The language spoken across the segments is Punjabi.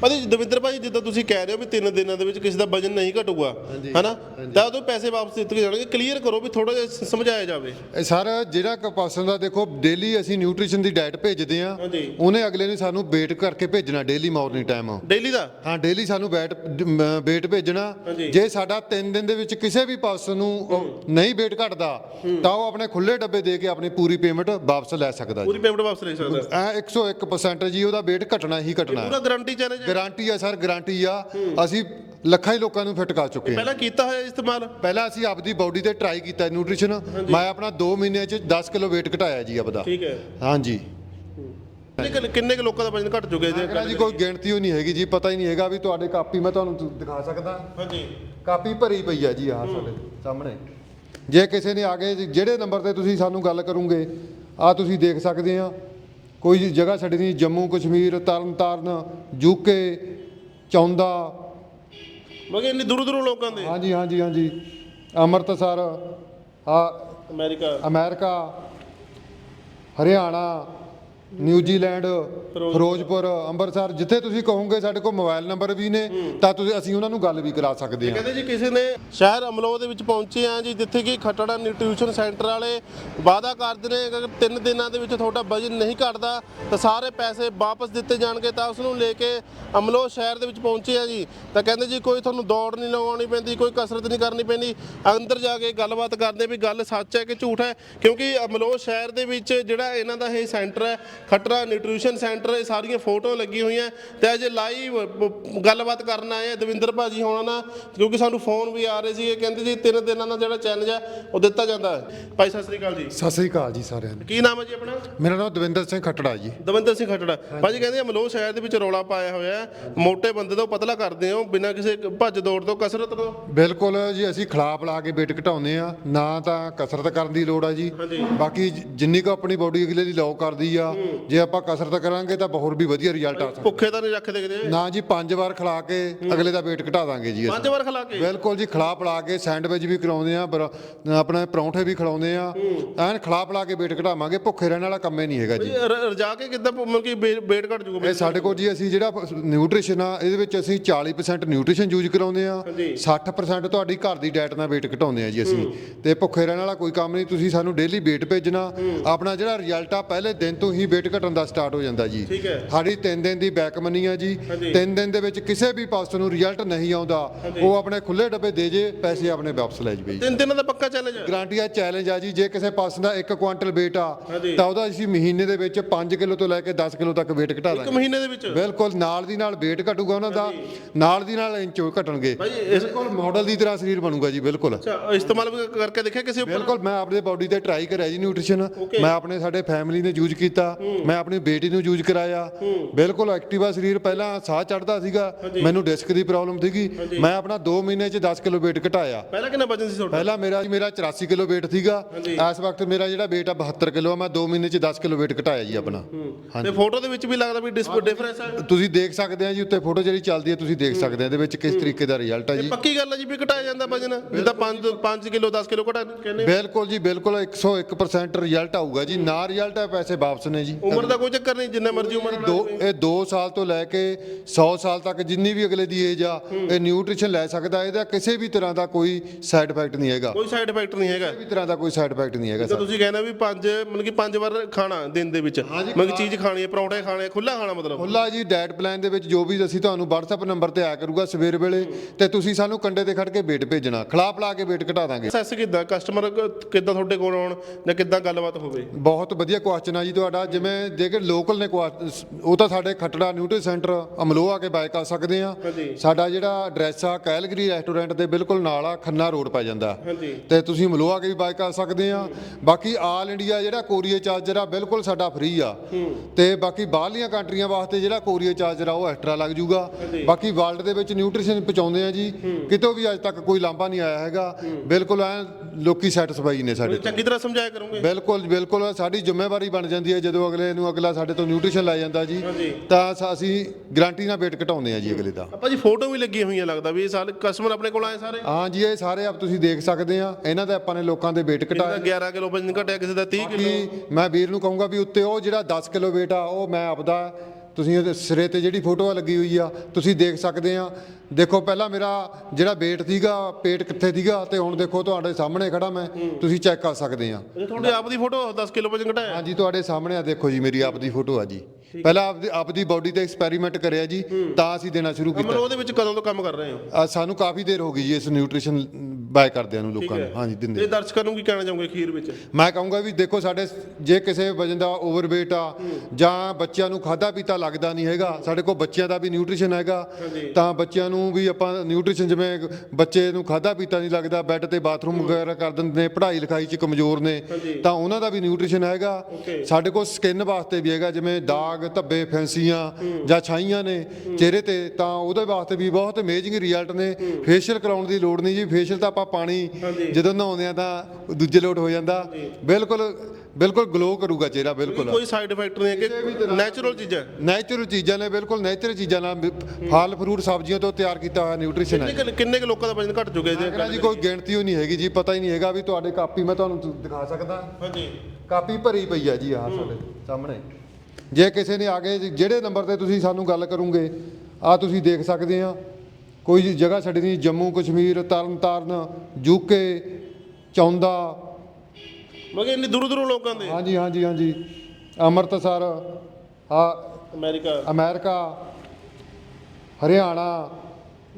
ਭਾਜੀ ਦਵਿੰਦਰ ਭਾਜੀ ਜਿੱਦਾਂ ਤੁਸੀਂ ਕਹਿ ਰਹੇ ਹੋ ਵੀ ਤਿੰਨ ਦਿਨਾਂ ਦੇ ਵਿੱਚ ਕਿਸੇ ਦਾ ਵਜਨ ਨਹੀਂ ਘਟੂਗਾ ਹਨਾ? ਤਾਂ ਉਦੋਂ ਪੈਸੇ ਵਾਪਸ ਦਿੱਤੇ ਜਾਣਗੇ। ਕਲੀਅਰ ਕਰੋ ਵੀ ਥੋੜਾ ਜਿਹਾ ਸਮਝਾਇਆ ਜਾਵੇ। ਇਹ ਸਰ ਜਿਹੜਾ ਕਪਾਸਨ ਦਾ ਦੇਖੋ ਡੇਲੀ ਅਸੀਂ ਨਿਊਟ੍ਰੀਸ਼ਨ ਦੀ ਡਾਈਟ ਭੇਜਦੇ ਆ ਹਾਂਜੀ। ਉਹਨੇ ਅਗਲੇ ਨੇ ਸਾਨੂੰ ਵੇਟ ਕਰਕੇ ਭੇਜਣਾ ਡੇਲੀ ਮਾਰਨਿੰਗ ਟਾਈਮ ਡੇਲੀ ਦਾ? ਹਾਂ ਡੇਲੀ ਸਾਨੂੰ ਵੇਟ ਵੇਟ ਭੇਜਣਾ। ਹਾਂਜੀ। ਜੇ ਸਾਡਾ 3 ਦਿਨ ਦੇ ਵਿੱਚ ਕਿਸੇ ਵੀ ਪਰਸਨ ਨੂੰ ਉਹ ਨਹੀਂ ਵੇਟ ਘਟਦਾ ਤਾਂ ਉਹ ਆਪਣੇ ਖੁੱਲੇ ਡੱਬੇ ਦੇ ਕੇ ਆਪਣੀ ਪੂਰੀ ਪੇਮੈਂਟ ਵਾਪਸ ਲੈ ਸਕਦਾ ਜੀ। ਪੂਰੀ ਪੇਮੈਂਟ ਵਾਪਸ ਲੈ ਸਕਦਾ। ਐ 101% ਜੀ ਉਹਦਾ ਵੇਟ ਘਟਣਾ ਹੀ ਘਟਣਾ। ਪੂਰਾ ਗਾਰੰਟੀ ਚੈਲੰਜ ਗਾਰੰਟੀ ਆ ਸਰ ਗਾਰੰਟੀ ਆ। ਅਸੀਂ ਲੱਖਾਂ ਹੀ ਲੋਕਾਂ ਨੂੰ ਫਿੱਟ ਕਰ ਚੁੱਕੇ ਹਾਂ। ਪਹਿਲਾਂ ਕੀਤਾ ਹੋਇਆ ਇਸਤੇਮਾਲ? ਪਹਿਲਾਂ ਅਸੀਂ ਆਪਦੀ ਬਾਡੀ ਤੇ ਟਰਾਈ ਕੀਤਾ ਨਿਊਟ੍ਰੀਸ਼ਨ ਮੈਂ ਆਪਣਾ 2 ਮਹੀਨੇ ਚ 10 ਕਿਲੋ weight ਘਟਾਇਆ ਜੀ ਆਪਦਾ। ਠੀਕ ਹੈ। ਹਾਂਜੀ। ਕਿੰਨੇ ਕੁ- ਕਿੰਨੇ ਕੁ ਲੋਕਾਂ ਦਾ ਵਜਨ ਘਟ ਚੁੱਕਿਆ ਜੀ? ਜੀ ਕੋਈ ਗਿਣਤੀ ਉਹ ਨਹੀਂ ਹੈਗੀ ਜੀ ਪਤਾ ਹੀ ਨਹੀਂ ਹੈਗਾ ਵੀ ਤੁਹਾਡੇ ਕਾਪੀ ਮੈਂ ਤੁਹਾਨੂੰ ਦਿਖਾ ਸਕਦਾ। ਹਾਂਜੀ। ਕਾਪੀ ਭਰੀ ਪਈ ਆ ਜੀ ਆਹ ਸਾਡੇ ਸਾਹਮਣੇ। ਜੇ ਕਿਸੇ ਨੇ ਆ ਕੇ ਜਿਹੜੇ ਨੰਬਰ ਤੇ ਤੁਸੀਂ ਸਾਨੂੰ ਗੱਲ ਕਰੋਗੇ ਆ ਤੁਸੀਂ ਦੇਖ ਸਕਦੇ ਆ। ਕੋਈ ਜਗ੍ਹਾ ਛੱਡਣੀ ਜੰਮੂ ਕਸ਼ਮੀਰ ਤਰਨਤਾਰਨ ਯੂਕੇ ਚੌਂਦਾ। ਮਗੇ ਇੰਨੀ ਦੂਰ ਦੂਰੋਂ ਲੋਕਾਂ ਦੇ। ਹਾਂਜੀ ਹਾਂਜੀ ਹਾਂਜੀ। ਅੰਮ੍ਰਿਤਸਰ ਆ America. America Haryana New Zealand Firozpur. Amritsar ਜਿੱਥੇ ਤੁਸੀਂ ਕਹੋਗੇ ਸਾਡੇ ਕੋਲ ਮੋਬਾਈਲ ਨੰਬਰ ਵੀ ਨੇ ਤਾਂ ਤੁਸੀਂ ਅਸੀਂ ਉਹਨਾਂ ਨੂੰ ਗੱਲ ਵੀ ਕਰਾ ਸਕਦੇ ਹਾਂ। ਕਹਿੰਦੇ ਜੀ ਕਿਸੇ ਨੇ ਸ਼ਹਿਰ ਅਮਲੋਹ ਦੇ ਵਿੱਚ ਪਹੁੰਚੇ ਆ ਜੀ ਜਿੱਥੇ ਕਿ ਖਟੜਾ ਨਿਊਟ੍ਰੀਸ਼ਨ ਸੈਂਟਰ ਵਾਲੇ ਵਾਅਦਾ ਕਰਦੇ ਨੇ ਕਿ ਅਗਰ ਤਿੰਨ ਦਿਨਾਂ ਦੇ ਵਿੱਚ ਤੁਹਾਡਾ ਵਜਨ ਨਹੀਂ ਘਟਦਾ ਤਾਂ ਸਾਰੇ ਪੈਸੇ ਵਾਪਸ ਦਿੱਤੇ ਜਾਣਗੇ ਤਾਂ ਉਸ ਨੂੰ ਲੈ ਕੇ ਅਮਲੋਹ ਸ਼ਹਿਰ ਦੇ ਵਿੱਚ ਪਹੁੰਚੇ ਆ ਜੀ। ਤਾਂ ਕਹਿੰਦੇ ਜੀ ਕੋਈ ਤੁਹਾਨੂੰ ਦੌੜ ਨਹੀਂ ਲਗਾਉਣੀ ਪੈਂਦੀ ਕੋਈ ਕਸਰਤ ਨਹੀਂ ਕਰਨੀ ਪੈਂਦੀ। ਅੰਦਰ ਜਾ ਕੇ ਗੱਲਬਾਤ ਕਰਦੇ ਵੀ ਗੱਲ ਸੱਚ ਹੈ ਕਿ ਝੂਠ ਹੈ ਕਿਉਂਕਿ ਅਮਲੋਹ ਸ਼ਹਿਰ ਦੇ ਵਿੱਚ ਜਿਹੜਾ ਇਹਨਾਂ ਦਾ ਇਹ ਸੈਂਟਰ ਹੈ ਖਟੜਾ ਨਿਊਟ੍ਰੀਸ਼ਨ ਸੈਂਟਰ ਇਹ ਸਾਰੀਆਂ ਫੋਟੋਆਂ ਲੱਗੀਆਂ ਹੋਈਆਂ। ਤੇ ਅੱਜ ਲਾਈਵ ਗੱਲਬਾਤ ਕਰਨ ਆਏ ਆ ਦਵਿੰਦਰ ਭਾਜੀ ਹੋਣਾ ਨਾਲ ਕਿਉਂਕਿ ਸਾਨੂੰ ਫੋਨ ਵੀ ਆ ਰਹੇ ਸੀ ਇਹ ਕਹਿੰਦੇ ਜੀ ਤਿੰਨ ਦਿਨਾਂ ਦਾ ਜਿਹੜਾ ਚੈਲੰਜ ਹੈ ਉਹ ਦਿੱਤਾ ਜਾਂਦਾ। ਹੈ ਭਾਈ ਸਤਿ ਸ੍ਰੀ ਅਕਾਲ ਜੀ। ਸਤਿ ਸ੍ਰੀ ਅਕਾਲ ਜੀ ਸਾਰਿਆਂ ਨੂੰ। ਕੀ ਨਾਮ ਹੈ ਜੀ ਆਪਣਾ? ਮੇਰਾ ਨਾਮ ਦਵਿੰਦਰ ਸਿੰਘ ਖੱਟੜਾ ਜੀ। ਦਵਿੰਦਰ ਸਿੰਘ ਖਟੜਾ। ਭਾਜੀ ਕਹਿੰਦੇ ਅਮਲੋਹ ਸ਼ਹਿਰ ਦੇ ਵਿੱਚ ਰੌਲਾ ਪਾਇਆ ਹੋਇਆ ਹੈ। ਮੋਟੇ ਬੰਦੇ ਤੋਂ ਪਤਲਾ ਕਰਦੇ ਹੋ ਬਿਨਾਂ ਕਿਸੇ ਭੱਜ ਦੌੜ ਤੋਂ ਕਸਰਤ ਤੋਂ? ਬਿਲਕੁਲ ਜੀ ਅਸੀਂ ਖਿਲਾਫ ਲਾ ਕੇ weight ਘਟਾਉਂਦੇ ਆ ਨਾ ਤਾਂ ਕਸਰਤ ਕਰਨ ਦੀ ਲੋੜ ਆ ਜੀ। ਬਾਕੀ ਜਿੰਨੀ ਕੁ ਆਪਣੀ ਬਾਡੀ ਅਗਲੇ ਦੀ ਲਓ ਕਰਦੀ ਆ ਜੇ ਆਪਾਂ ਕਸਰਤ ਕਰਾਂਗੇ ਤਾਂ ਹੋਰ ਵੀ ਵਧੀਆ ਰਿਜ਼ਲਟ ਆ ਸਕਦਾ। ਭੁੱਖੇ ਤਾਂ ਨਹੀਂ ਰੱਖਦੇ ਕਿਤੇ? ਨਾ ਜੀ ਪੰਜ ਵਾਰ ਖਿਲਾ ਕੇ ਅਗਲੇ ਦਾ weight ਘਟਾ ਦਾਂਗੇ ਜੀ ਅਸੀਂ। ਪੰਜ ਵਾਰ ਖਿਲਾ ਕੇ? ਬਿਲਕੁਲ ਜੀ ਖਿਲਾ ਪਿਲਾ ਕੇ ਸੈਂਡਵਿਚ ਵੀ ਖਿਲਾਉਂਦੇ ਆ ਆਪਣੇ ਪਰੌਂਠੇ ਵੀ ਖਿਲਾਉਂਦੇ ਆ ਐਨ ਖਿਲਾ ਪਿਲਾ ਕੇ weight ਘਟਾਵਾਂਗੇ ਭੁੱਖੇ ਰਹਿਣ ਵਾਲਾ ਕੰਮ ਹੀ ਨਹੀਂ ਹੈਗਾ ਜੀ। ਰਜਾ ਕੇ ਕਿੱਦਾਂ ਮਤਲਬ ਕਿ ਵੇਟ ਘਟ ਜੂਗਾ ਇਹ ਸਾਡੇ ਕੋਲ ਜੀ ਅਸੀਂ ਜਿਹੜਾ ਨਿਊਟ੍ਰੀਸ਼ਨ ਆ ਇਹਦੇ ਵਿੱਚ ਅਸੀਂ 40% ਨਿਊਟ੍ਰੀਸ਼ਨ ਯੂਜ਼ ਕਰਾਉਂਦੇ ਆ ਹਾਂਜੀ। 60% ਤੁਹਾਡੀ ਘਰ ਦੀ ਡਾਈਟ ਨਾਲ weight ਘਟਾਉਂਦੇ ਆ ਜੀ ਅਸੀਂ। ਤੇ ਭੁੱਖੇ ਰਹਿਣ ਵਾਲਾ ਕੋਈ ਕੰਮ ਨਹੀਂ ਤੁਸੀਂ ਸਾਨੂੰ ਡੇਲੀ weight ਭੇਜਣਾ। ਆਪਣਾ ਜਿਹੜਾ ਰਿਜ਼ਲਟ ਆ ਪਹਿਲੇ ਦਿਨ ਤੋਂ ਹੀ weight ਘਟਣ ਦਾ ਸਟਾਰਟ ਹੋ ਜਾਂਦਾ ਜੀ। ਠੀਕ ਹੈ। ਸਾਡੀ 3 ਦਿਨ ਦੀ ਬੈਕ ਮਨੀ ਆ ਜੀ। ਹਾਂਜੀ। 3 ਦਿਨ ਦੇ ਵਿੱਚ ਕਿਸੇ ਵੀ ਪਾਸੇ ਨੂੰ ਰਿਜ਼ਲਟ ਨਹੀਂ ਆਉਂਦਾ ਉਹ ਆਪਣੇ ਖੁੱਲੇ ਡੱਬੇ ਦੇ ਜੇ ਪੈਸੇ ਆਪਣੇ ਵਾਪਸ ਲੈ ਜਵੇ ਜੀ ਤਿੰਨ ਦਿਨਾਂ ਦਾ ਪੱਕਾ ਚੈਲੰਜ ਹੈ ਗਾਰੰਟੀ ਆ ਚੈਲੰਜ ਆ ਜੀ। ਜੇ ਕਿਸੇ ਪਾਸੇ ਦਾ 1 ਕੁਆਂਟਲ weight ਆ। ਤਾਂ ਉਹਦਾ ਅਸੀਂ ਮਹੀਨੇ ਦੇ ਵਿੱਚ 5 ਕਿਲੋ ਤੋਂ ਲੈ ਕੇ 10 ਕਿਲੋ ਤੱਕ weight ਘਟਾ ਇੱਕ ਦਾਂਗੇ। ਮਹੀਨੇ ਦੇ ਵਿੱਚ? ਬਿਲਕੁਲ ਨਾਲ ਦੀ ਨਾਲ weight ਘਟੂਗਾ ਉਹਨਾਂ ਦਾ। ਨਾਲ ਦੀ ਨਾਲ ਇੰਚ ਘਟਣਗੇ। ਬਿਲਕੁਲ ਮਾਡਲ ਦੀ ਤਰ੍ਹਾਂ ਸਰੀਰ ਬਣੂਗਾ ਜੀ ਬਿਲਕੁਲ। ਅੱਛਾ ਇਸਤੇਮਾਲ ਕਰਕੇ ਦੇਖਿਆ ਕਿਸੇ ਉੱਪਰ? ਬਿਲਕੁਲ ਮੈਂ ਆਪਣੇ ਬਾਡੀ ਤੇ ਟਰਾਈ ਕਰਿਆ ਜੀ ਨਿਊਟ੍ਰੀਸ਼ਨ ਮੈਂ ਆਪਣੇ ਸਾਡੇ ਫੈਮਿਲੀ ਨੇ ਯੂਜ਼ ਕੀਤਾ। ਮੈਂ ਆਪਣੀ ਬੇਟੀ ਨੂੰ ਯੂਜ਼ ਕਰਾਇਆ। ਬਿਲਕੁਲ ਐਕਟਿਵਾ ਸਰੀਰ ਪਹਿਲਾਂ ਸਾਹ ਚੜਦਾ ਸੀਗਾ ਮੈਨੂੰ ਡਿਸਕ ਦੀ ਪ੍ਰੋਬਲਮ ਸੀਗੀ। ਮੈਂ ਆਪਣਾ 2 ਮਹੀਨੇ 'ਚ 10 ਕਿਲੋ weight ਘਟਾਇਆ। ਪਹਿਲਾਂ ਕਿੰਨਾ ਵਜਨ ਸੀ ਤੁਹਾਡਾ? ਪਹਿਲਾਂ ਮੇਰਾ ਮੇਰਾ 84 ਕਿਲੋ weight ਸੀਗਾ। ਇਸ ਵਕਤ ਮੇਰਾ ਜਿਹੜਾ weight ਆ 72 ਕਿਲੋ ਆ ਮੈਂ 2 ਮਹੀਨੇ 'ਚ 10 ਕਿਲੋ weight ਘਟਾਇਆ ਜੀ ਆਪਣਾ। ਤੇ ਫੋਟੋ ਦੇ ਵਿੱਚ ਵੀ ਲੱਗਦਾ ਵੀ ਡਿਫਰੈਂਸ ਹੈ। ਤੁਸੀਂ ਦੇਖ ਸਕਦੇ ਆ ਜੀ ਉੱਤੇ ਫੋਟੋ ਜਿਹੜੀ ਚੱਲਦੀ ਹੈ ਤੁਸੀਂ ਦੇਖ ਸਕਦੇ ਆ ਇਹਦੇ ਵਿੱਚ ਕਿਸ ਤਰੀਕੇ ਦਾ ਰਿਜ਼ਲਟ ਹੈ ਜੀ। ਪੱਕੀ ਗੱਲ ਹੈ ਜੀ ਵੀ ਘਟਾਇਆ ਜਾਂਦਾ ਵਜਨ? ਜਿੱਦਾਂ 5 5 ਕਿਲੋ 10 ਕਿਲੋ ਘਟਾ ਕਹਿੰਦੇ ਬਿਲਕੁਲ ਜੀ ਬਿਲਕੁਲ 101% ਰਿਜ਼ਲਟ ਆਊਗਾ ਜੀ। ਨਾ ਰਿਜ਼ਲਟ ਹੈ ਪੈਸੇ ਵਾਪਸ ਨੇ ਜੀ। ਉਮਰ ਦਾ ਕੋਈ ਚੱਕਰ ਨਹੀਂ ਜਿੰਨਾ ਮਰਜ਼ੀ ਉਮਰ ਦੋ ਇਹ 2 ਸਾਲ ਤੋਂ ਲੈ ਕੇ 100 ਸਾਲ ਤੱਕ ਜਿੰਨੀ ਵੀ ਅਗਲੇ ਦੀ ਏਜ ਆ ਇਹ ਨਿਊਟ੍ਰੀਸ਼ਨ ਲੈ ਸਕਦਾ ਇਹਦਾ ਕਿਸੇ ਵੀ ਤਰ੍ਹਾਂ ਦਾ ਕੋਈ ਸਾਈਡ ਇਫੈਕਟ ਨਹੀਂ ਹੈਗਾ। ਕੋਈ ਸਾਈਡ ਇਫੈਕਟ ਨਹੀਂ ਹੈਗਾ। ਕਿਸੇ ਵੀ ਤਰ੍ਹਾਂ ਦਾ ਕੋਈ ਸਾਈਡ ਇਫੈਕਟ ਨਹੀਂ ਹੈਗਾ ਤਾਂ ਤੁਸੀਂ ਕਹਿੰਦੇ ਵੀ ਪੰਜ ਮਤਲਬ ਕਿ ਪੰਜ ਵਾਰ ਖਾਣਾ ਦਿਨ ਦੇ ਵਿੱਚ। ਮਤਲਬ ਕਿ ਚੀਜ਼ ਖਾਣੀ ਹੈ ਪਰੌਂਠੇ ਖਾਣੇ ਖੁੱਲਾ ਖਾਣਾ ਮਤਲਬ। ਹੁੱਲਾ ਜੀ ਡਾਈਟ ਪਲਾਨ ਦੇ ਵਿੱਚ ਜੋ ਵੀ ਅਸੀਂ ਤੁਹਾਨੂੰ WhatsApp ਨੰਬਰ ਤੇ ਆਇਆ ਕਰੂਗਾ ਸਵੇਰ ਵੇਲੇ ਤੇ ਤੁਸੀਂ ਸਾਨੂੰ ਕੰਡੇ ਤੇ ਖੜ ਕੇ weight ਭੇਜਣਾ ਖਿਲਾ ਪਿਲਾ ਕੇ weight ਘਟਾ ਦਾਂਗੇ। ਸੈਸ ਕਿੱਦਾਂ? ਕਸਟਮਰ ਕਿੱਦਾਂ ਤੁਹਾਡੇ ਕੋਲ ਆਉਣ ਜਾਂ ਕਿੱਦਾਂ ਗੱਲਬਾਤ ਹੋਵੇ? ਬਹੁਤ ਵਧੀਆ ਕੁਐਸਚਨ ਆ ਜੀ ਤੁਹਾਡਾ ਜਿਵੇਂ ਜੇਕਰ ਲੋਕਲ ਨੇ ਉਹ ਤਾਂ ਸਾਡੇ ਖੱਟੜਾ ਨਿਊਟਰੀ ਸੈਂਟਰ ਅਮਲੋਹ ਆ ਕੇ ਬਾਏ ਕਰ ਸਕਦੇ ਆ। ਹਾਂਜੀ। ਸਾਡਾ ਜਿਹੜਾ ਐਡਰੈਸ ਆ ਕੈਲਗਰੀ ਰੈਸਟੋਰੈਂਟ ਦੇ ਬਿਲਕੁਲ ਨਾਲ ਆ ਖੰਨਾ ਰੋਡ ਪੈ ਜਾਂਦਾ। ਹਾਂਜੀ। ਤੇ ਤੁਸੀਂ ਅਮਲੋਹ ਆ ਕੇ ਵੀ ਬਾਏ ਕਰ ਸਕਦੇ ਆ। ਬਾਕੀ ਆਲ ਇੰਡੀਆ ਜਿਹੜਾ ਕੋਰੀਅਰ ਚਾਰਜਰ ਆ ਬਿਲਕੁਲ ਸਾਡਾ ਫ੍ਰੀ ਆ। ਤੇ ਬਾਕੀ ਬਾਹਰਲੀਆਂ ਕੰਟਰੀਆਂ ਵਾਸਤੇ ਜਿਹੜਾ ਕੋਰੀਅਰ ਚਾਰਜਰ ਆ ਉਹ ਐਕਸਟਰਾ ਲੱਗ ਜੂਗਾ। ਬਾਕੀ ਵਰਲਡ ਦੇ ਵਿੱਚ ਨਿਊਟ੍ਰੀਸ਼ਨ ਪਹੁੰਚਾਉਂਦੇ ਆ ਜੀ। ਕਿਤੋਂ ਵੀ ਅੱਜ ਤੱਕ ਕੋਈ ਲਾਂਭਾ ਨਹੀਂ ਆਇਆ ਹੈਗਾ। ਬਿਲਕੁਲ ਐ ਲੋਕੀ ਸੈਟੀਸਫਾਈ ਨੇ ਸਾਡੇ ਤੋਂ ਚੰਗੀ ਤਰ੍ਹਾਂ ਸਮਝਾਇਆ ਕਰੋਗੇ। ਬਿਲਕੁਲ ਬਿਲਕੁਲ ਸਾਡੀ ਜ਼ਿੰਮੇਵਾਰੀ ਬਣ ਜਾਂਦੀ ਹੈ ਜਦੋਂ ਅਗਲੇ ਨੂੰ ਅਗਲਾ ਸਾਡੇ ਤੋਂ ਨਿਊਟ੍ਰੀਸ਼ਨ ਲੈ ਜਾਂਦਾ ਜੀ। ਤਾਂ ਸ- ਅਸੀਂ ਗਾਰੰਟੀ ਨਾਲ weight ਘਟਾਉਂਦੇ ਆ ਜੀ ਅਗਲੇ ਦਾ। ਆਪਾਂ ਜੀ ਫੋਟੋ ਵੀ ਲੱਗੀਆਂ ਹੋਈਆਂ ਲੱਗਦਾ ਵੀ ਇਹ ਸਾਰੇ ਕਸਟਮਰ ਆਪਣੇ ਕੋਲ ਆਏ ਸਾਰੇ। ਹਾਂ ਜੀ ਇਹ ਸਾਰੇ ਆਪ ਤੁਸੀਂ ਦੇਖ ਸਕਦੇ ਆ ਇਹਨਾਂ ਦਾ ਆਪਾਂ ਨੇ ਲੋਕਾਂ ਦੇ ਕਿਸੇ ਦਾ ਘਟਾਏ 11 ਕਿਲੋ ਵਜਨ ਘਟਿਆ ਕਿਸੇ ਦਾ 30 ਕਿਲੋ। ਕਿ ਮੈਂ ਵੀਰ ਨੂੰ ਕਹੂੰਗਾ ਵੀ ਉੱਤੇ ਉਹ ਜਿਹੜਾ 10 ਕਿਲੋ weight ਆ ਉਹ ਮੈਂ ਆਪਦਾ ਤੁਸੀਂ ਉਹਦੇ ਸਿਰੇ ਤੇ ਜਿਹੜੀ ਫੋਟੋ ਲੱਗੀ ਹੋਈ ਆ ਤੁਸੀਂ ਦੇਖ ਸਕਦੇ ਆ। ਦੇਖੋ ਪਹਿਲਾਂ ਮੇਰਾ ਜਿਹੜਾ weight ਸੀਗਾ ਪੇਟ ਕਿੱਥੇ ਸੀਗਾ ਤੇ ਹੁਣ ਦੇਖੋ ਤੁਹਾਡੇ ਸਾਹਮਣੇ ਖੜਾ ਮੈਂ ਤੁਸੀਂ ਚੈੱਕ ਕਰ ਸਕਦੇ ਆ। ਤੁਹਾਡੀ ਆਪ ਦੀ ਫੋਟੋ 10 ਕਿਲੋ ਵਜਨ ਘਟਾਇਆ। ਹਾਂਜੀ ਤੁਹਾਡੇ ਸਾਹਮਣੇ ਆ ਦੇਖੋ ਜੀ ਮੇਰੀ ਆਪ ਦੀ ਫੋਟੋ ਆ ਜੀ। ਪਹਿਲਾਂ ਆਪਦੀ ਆਪਦੀ ਬਾਡੀ ਤੇ ਐਕਸਪੈਰੀਮੈਂਟ ਕਰਿਆ ਜੀ ਤਾਂ ਅਸੀਂ ਦੇਣਾ ਸ਼ੁਰੂ ਕੀਤਾ। ਅਮਲ ਉਹਦੇ ਵਿੱਚ ਕਦੋਂ ਤੋਂ ਕੰਮ ਕਰ ਰਹੇ ਹੋ? ਸਾਨੂੰ ਕਾਫੀ ਦੇਰ ਹੋ ਗਈ ਜੀ ਇਸ ਨਿਊਟ੍ਰੀਸ਼ਨ ਬਾਏ ਕਰਦਿਆਂ ਨੂੰ ਲੋਕਾਂ ਨੂੰ। ਹਾਂਜੀ ਦਿੰਦੇ ਇਹ ਦਰਸ਼ਕਾਂ ਨੂੰ ਕੀ ਕਹਿਣਾ ਚਾਹੋਗੇ ਖੀਰ ਵਿੱਚ? ਮੈਂ ਕਹੂੰਗਾ ਵੀ ਦੇਖੋ ਸਾਡੇ ਜੇ ਕਿਸੇ ਵਜਨ ਦਾ ਓਵਰਵੇਟ ਆ ਜਾਂ ਬੱਚਿਆਂ ਨੂੰ ਖਾਦਾ ਪੀਤਾ ਲੱਗਦਾ ਨਹੀਂ ਹੈਗਾ। ਸਾਡੇ ਕੋਲ ਬੱਚਿਆਂ ਦਾ ਵੀ ਨਿਊਟ੍ਰੀਸ਼ਨ ਹੈਗਾ। ਤਾਂ ਬੱਚਿਆਂ ਨੂੰ ਵੀ ਆਪਾਂ ਨਿਊਟ੍ਰੀਸ਼ਨ ਜਿਵੇਂ ਬੱਚੇ ਨੂੰ ਖਾਦਾ ਪੀਤਾ ਨਹੀਂ ਲੱਗਦਾ ਬੈੱਡ ਤੇ ਬਾਥਰੂਮ ਵਗੈਰਾ ਕਰ ਦਿੰਦੇ ਨੇ ਪੜ੍ਹਾਈ ਲਿਖਾਈ 'ਚ ਕਮਜ਼ੋਰ ਨੇ ਤਾਂ ਉਹਨਾਂ ਦਾ ਵੀ ਨਿਊਟ੍ਰੀਸ਼ਨ ਹੈਗਾ। ਸਾਡੇ ਕੋਲ ਸਕਿਨ ਵਾਸਤੇ ਵੀ ਹੈਗਾ ਜਿਵੇਂ ਦਾਗ ਧੱਬੇ ਫੈਂਸੀਆਂ ਜਾਂ ਛਾਈਆਂ ਨੇ ਚਿਹਰੇ ਤੇ ਤਾਂ ਉਹਦੇ ਵਾਸਤੇ ਵੀ ਬਹੁਤ ਅਮੇਜ਼ਿੰਗ ਰਿਜ਼ਲਟ ਨੇ। ਫੇਸ਼ੀਅਲ ਕਰਾਉਣ ਦੀ ਲੋੜ ਨਹੀਂ ਜੀ। ਫੇਸ਼ੀਅਲ ਤਾਂ ਆਪਾਂ ਪਾਣੀ ਜਦੋਂ ਨਹਾਉਂਦੇ ਆ ਤਾਂ ਦੂਜੇ ਲੋਟ ਹੋ ਜਾਂਦਾ। ਬਿਲਕੁਲ ਬਿਲਕੁਲ ਗਲੋ ਕਰੂਗਾ ਚਿਹਰਾ ਬਿਲਕੁਲ। ਕੋਈ ਸਾਈਡ ਇਫੈਕਟ ਨਹੀਂ ਹੈ ਕਿ ਨੈਚੁਰਲ ਚੀਜ਼ਾਂ। ਨੈਚੁਰਲ ਚੀਜ਼ਾਂ ਨੇ ਬਿਲਕੁਲ ਨੈਚੁਰਲ ਚੀਜ਼ਾਂ ਨਾਲ ਫਲ ਫਰੂਟ ਸਬਜ਼ੀਆਂ ਤੋਂ ਤਿਆਰ ਕੀਤਾ ਹੋਇਆ ਨਿਊਟ੍ਰੀਸ਼ਨ ਹੈ। ਕਿੰਨੇ ਕੁ- ਕਿੰਨੇ ਕੁ ਲੋਕਾਂ ਦਾ ਵਜਨ ਘਟ ਚੁੱਕਿਆ ਜੀ ਜੀ ਕੋਈ ਗਿਣਤੀ ਹੋਈ ਨਹੀਂ ਹੈਗੀ ਜੀ ਪਤਾ ਹੀ ਨਹੀਂ ਹੈਗਾ ਵੀ ਤੁਹਾਡੇ ਕਾਪੀ ਮੈਂ ਤੁਹਾਨੂੰ ਦਿਖਾ ਸਕਦਾ। ਹਾਂਜੀ। ਕਾਪੀ ਭਰੀ ਪਈ ਹੈ ਜੀ ਆਹ ਸਾਡੇ ਸਾਹਮਣੇ। ਜੇ ਕਿਸੇ ਨੇ ਆ ਜ- ਜਿਹੜੇ ਨੰਬਰ ਤੇ ਤੁਸੀਂ ਸਾਨੂੰ ਗੱਲ ਕਰੋਗੇ ਆ ਤੁਸੀਂ ਦੇਖ ਸਕਦੇ ਆ। ਕੋਈ ਜਗ੍ਹਾ ਛੱਡਣੀ ਜੰਮੂ ਕਸ਼ਮੀਰ ਤਰਨਤਾਰਨ ਯੂਕੇ ਚੌਂਦਾ। ਮਗਰ ਇੰਨੀ ਦੂਰੋਂ ਦੂਰੋਂ ਲੋਕਾਂ ਦੇ। ਹਾਂਜੀ ਹਾਂਜੀ ਹਾਂਜੀ। ਅੰਮ੍ਰਿਤਸਰ ਆ America. America Haryana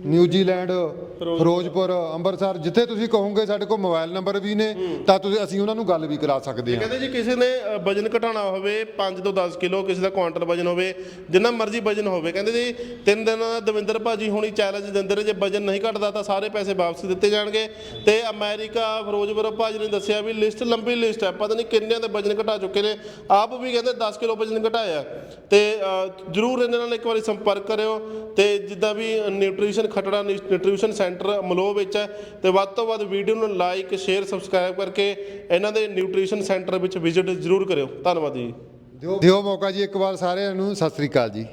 New Zealand Firozpur. Amritsar ਜਿੱਥੇ ਤੁਸੀਂ ਕਹੋਗੇ ਸਾਡੇ ਕੋਲ ਮੋਬਾਈਲ ਨੰਬਰ ਵੀ ਨੇ ਤਾਂ ਤੁਸੀਂ ਅਸੀਂ ਉਹਨਾਂ ਨੂੰ ਗੱਲ ਵੀ ਕਰਾ ਸਕਦੇ ਹਾਂ। ਕਹਿੰਦੇ ਜੀ ਕਿਸੇ ਨੇ ਵਜਨ ਘਟਾਉਣਾ ਹੋਵੇ 5 ਤੋਂ 10 ਕਿਲੋ ਕਿਸੇ ਦਾ ਕੁਆਂਟਲ ਵਜਨ ਹੋਵੇ ਜਿੰਨਾ ਮਰਜ਼ੀ ਵਜਨ ਹੋਵੇ ਕਹਿੰਦੇ ਜੀ ਤਿੰਨ ਦਿਨਾਂ ਦਾ ਦਵਿੰਦਰ ਭਾਜੀ ਹੁਣੀ ਚੈਲੰਜ ਦਿੰਦੇ ਨੇ ਜੇ ਵਜਨ ਨਹੀਂ ਘਟਦਾ ਤਾਂ ਸਾਰੇ ਪੈਸੇ ਵਾਪਸ ਦਿੱਤੇ ਜਾਣਗੇ। ਤੇ ਅਮਰੀਕਾ ਫਿਰੋਜ਼ਪੁਰ ਭਾਜੀ ਨੇ ਦੱਸਿਆ ਵੀ ਲਿਸਟ ਲੰਬੀ ਲਿਸਟ ਹੈ ਪਤਾ ਨਹੀਂ ਕਿੰਨਿਆਂ ਦੇ ਵਜਨ ਘਟਾ ਚੁੱਕੇ ਨੇ। ਆਪ ਵੀ ਕਹਿੰਦੇ 10 ਕਿਲੋ ਵਜਨ ਘਟਾਇਆ। ਤੇ ਜਰੂਰ ਇਹਨਾਂ ਨਾਲ ਇੱਕ ਵਾਰੀ ਸੰਪਰਕ ਕਰਿਓ ਤੇ ਜਿੱਦਾਂ ਵੀ ਨਿਊਟ੍ਰੀਸ਼ਨ ਖਟੜਾ ਨਿਊਟ੍ਰੀਸ਼ਨ ਸੈਂਟਰ ਮਲੋ ਵਿੱਚ ਹੈ ਤੇ ਵੱਧ ਤੋਂ ਵੱਧ ਵੀਡੀਓ ਨੂੰ ਲਾਈਕ ਸ਼ੇਅਰ ਸਬਸਕ੍ਰਾਈਬ ਕਰਕੇ ਇਹਨਾਂ ਦੇ ਨਿਊਟ੍ਰੀਸ਼ਨ ਸੈਂਟਰ ਵਿੱਚ ਵਿਜ਼ਿਟ ਜ਼ਰੂਰ ਕਰਿਓ। ਧੰਨਵਾਦ ਜੀ। ਦਿਓ ਮੌਕਾ ਜੀ ਇੱਕ ਵਾਰ ਸਾਰਿਆਂ ਨੂੰ। ਸਤਿ ਸ੍ਰੀ ਅਕਾਲ ਜੀ।